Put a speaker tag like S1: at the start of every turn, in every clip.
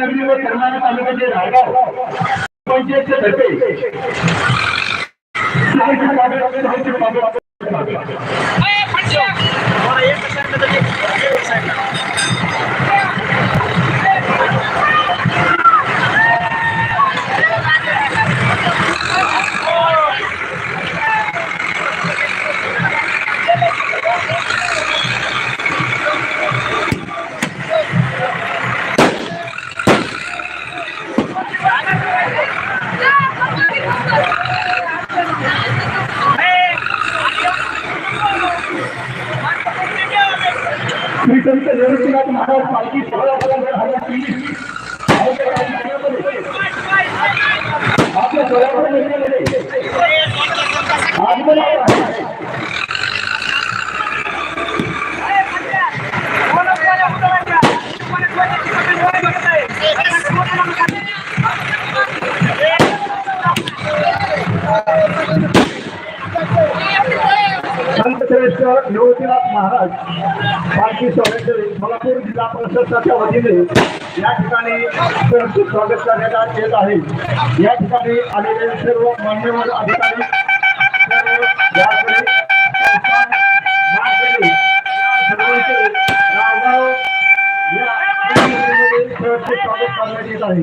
S1: नगरी व कर्नाटक तालुक्याचे रायगाव पंचायतचे धर्फे संतश्रेष्ठ युवतीनाथ निवृत्तीनाथ महाराज पालखी सोहळ्याचे सोलापूर जिल्हा परिषदाच्या वतीने या ठिकाणी स्वागत करण्यात येत आहे. या ठिकाणी आलेले सर्व मान्यवर अधिकारी सर्व स्वागत करण्यात येत आहे.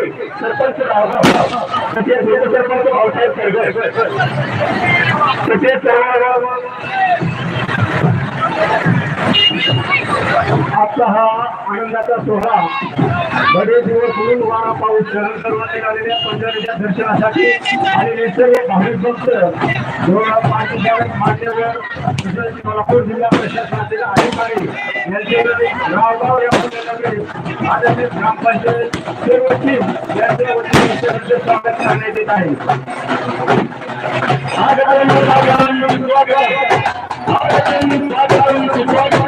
S1: सरपंच गावगाव तसेच उपसरपंच भाऊसाहेब सरगर तसेच सर्व आजचा हा आनंदाचा सोहळा. बरेच दिवस ऊन वारा पाऊस शरण सर्वात निघालेल्या पंढरीच्या दर्शनासाठी आणि सर्व भाविक भक्त डोळा पाठीधारक मान्यवर कोल्हापूर जिल्हा प्रशासनातील अधिकारी यांचे गावगाव या पुण्यनगरीत आदरणीय ग्रामपंचायत सर्व टीम यांच्या वतीने स्वागत करण्यात येत आहे. आगमन स्वागतम स्वागत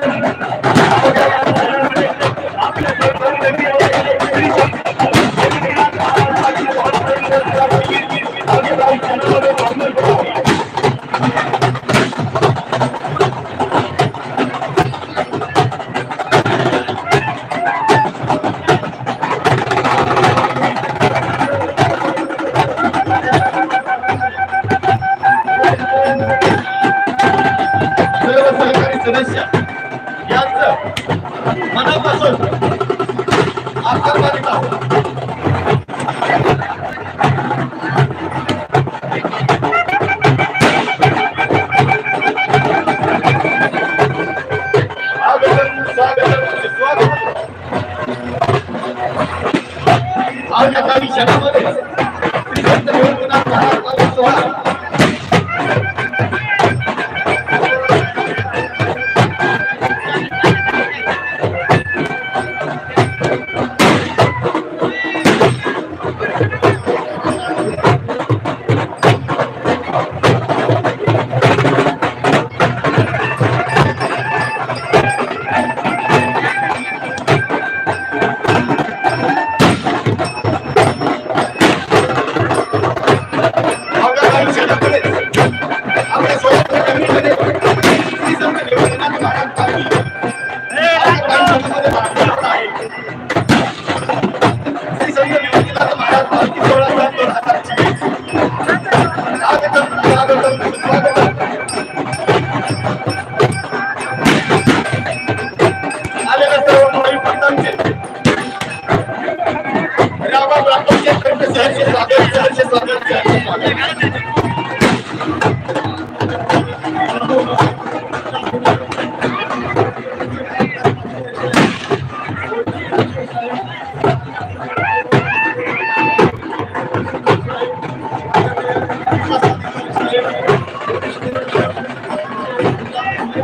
S1: Gentlemen.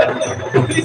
S2: Sí,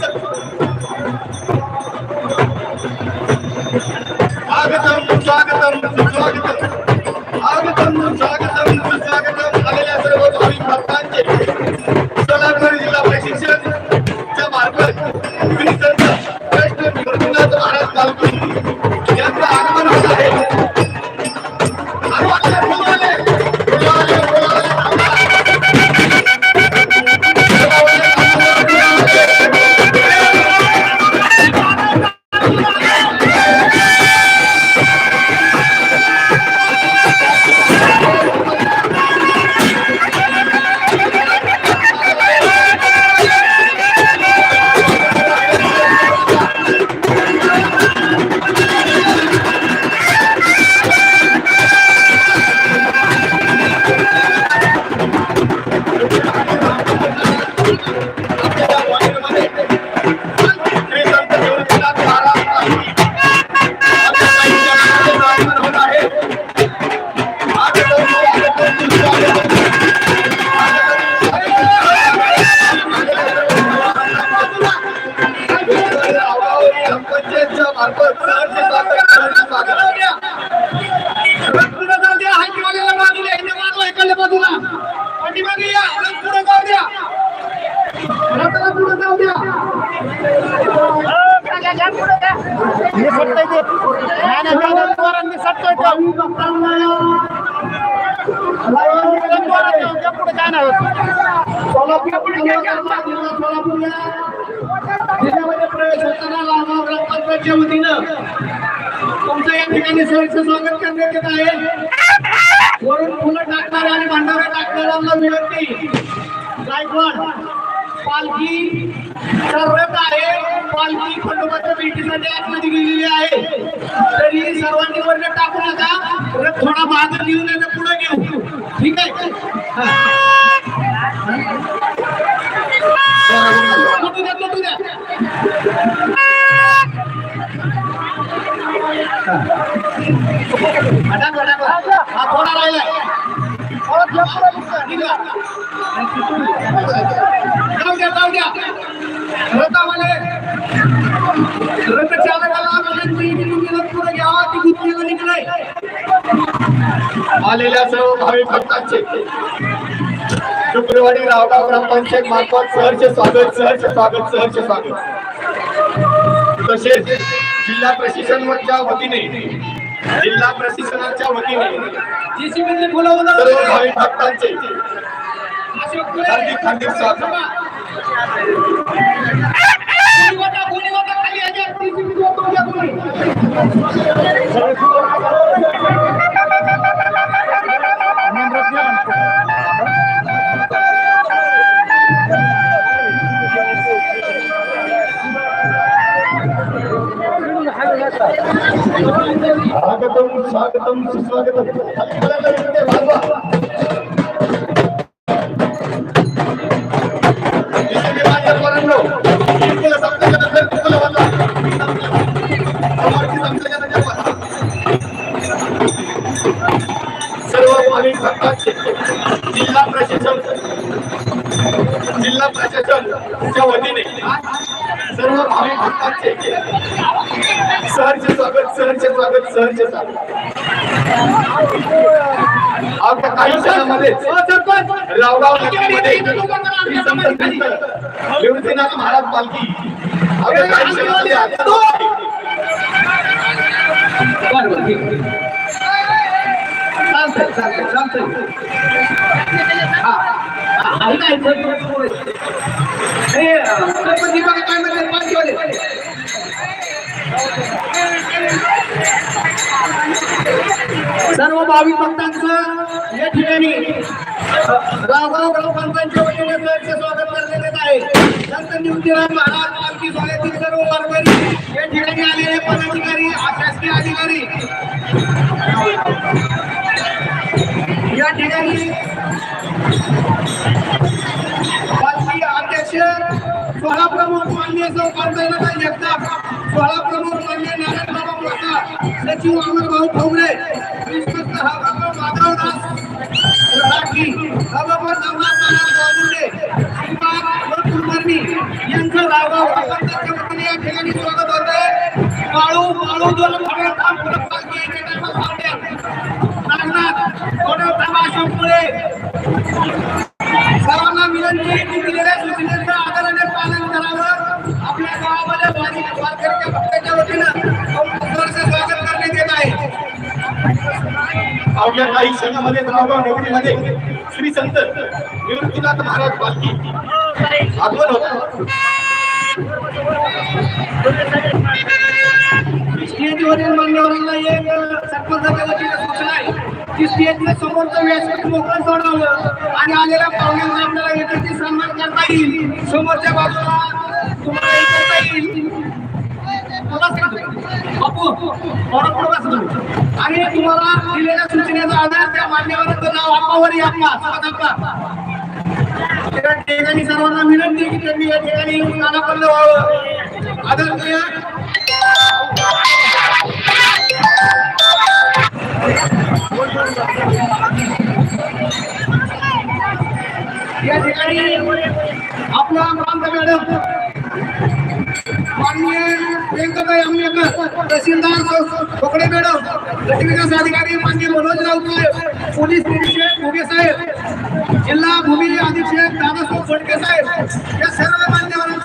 S2: पाठीमागे या रथ पुढे जाऊ द्या रथाला पुढे जाऊ द्या जिल्ह्यामध्ये प्रवेश होताना लालगाव ग्रामपंचायतच्या वतीनं तुमचं या ठिकाणी सहर्ष स्वागत करण्यात येत आहे वरून फुलं टाकणारे आणि भंडारा टाकणाऱ्यांना विनंती. गायकवाड पालखी सर्वच आहे. पालखी खंडोबाच्या भेटीसाठी आतमध्ये गेलेली आहे. तरी सर्वांनी वर्ग टाकू नका. रथ थोडा मागे घेऊन आणि पुढे घेऊ. ठीक आहे? राहिलाय जाऊ द्या जाऊ द्या. रथ चालकाला विनंती पुढे घ्यावा ती
S3: आलेल्या सर्व भाविक भक्तांचे शुक्रवारी रावगाव ग्रामपंचायत मार्फत सहर्ष स्वागत सहर्ष स्वागत सहर्ष स्वागत. तसेच जिल्हा प्रशासनाच्या वतीने जिल्हा प्रशासनाच्या वतीने सर्व भाविक भक्तांचे. हार्दिक हार्दिक स्वागत भाविक स्वागत सहर्ष स्वागत सहर्ष स्वागत आता काही क्षणामध्ये रावगाव नगरीमध्ये निवृत्तीनाथ महाराज पालखी आता काही क्षणामध्ये
S2: हा, हा, आहे ना, इथं थोडं पुढे. हे, अं, गणपती बघा काय म्हणतात, पाचशेवाले. सर्व भाविक भक्तांचं या ठिकाणी अं, गावगाव ग्रामपंचायतच्या वतीने सहर्ष स्वागत करण्यात येत आहे संत निवृत्तीराम महाराज पालखी सोहळ्यातील सर्व वारकरी या ठिकाणी आलेले पदाधिकारी शासकीय अधिकारी या ठिकाणी पालखी अध्यक्ष सोहळा प्रमुख माननीय सौ पांढरनाथ जगताप सोहळा प्रमुख माननीय नारायणबाबा मोठा सचिव अमरभाऊ ठोंबरे इन्स्पेक्टर हवामान माधवदास राठी हवामान नवनाथ गावुंडे कुलकर्णी यांचं रागाव या ठिकाणी स्वागत होते दोन काम करत
S3: अवघ्या काही क्षणामध्ये नावगाव निवडीमध्ये श्री संत निवृत्तीनाथ महाराज पालखी आगमन होत.
S2: स्टेजवरील मान्यवरांना एक सरपंचाच्या वतीने सूचना आहे की स्टेजच्या समोरचं व्यासपीठ मोकळं सोडावं आणि आलेल्या पाहुण्यांना आपल्याला याच्याची सन्मान करता येईल. समोरच्या बाजूला तुम्हाला येईल. बापू थोडं पुढं तुम्ही. आणि तुम्हाला दिलेल्या सूचनेचा आधार त्या मान्यवरांचं नाव आपावर या त्या ठिकाणी सर्वांना विनंती की त्यांनी या ठिकाणी येऊन कानापल्ल व्हावं. आदरणीय या ठिकाणी आपला प्रांत मॅडम. व्यंकटाई आंबेडकर तहसीलदार खोकडे मॅडम गटविकास अधिकारी माननीय मनोज राऊत पोलीस निरीक्षक भुगे साहेब जिल्हा भूमी अधीक्षक दादासाहेब फडके साहेब या सर्व मान्यवरांचं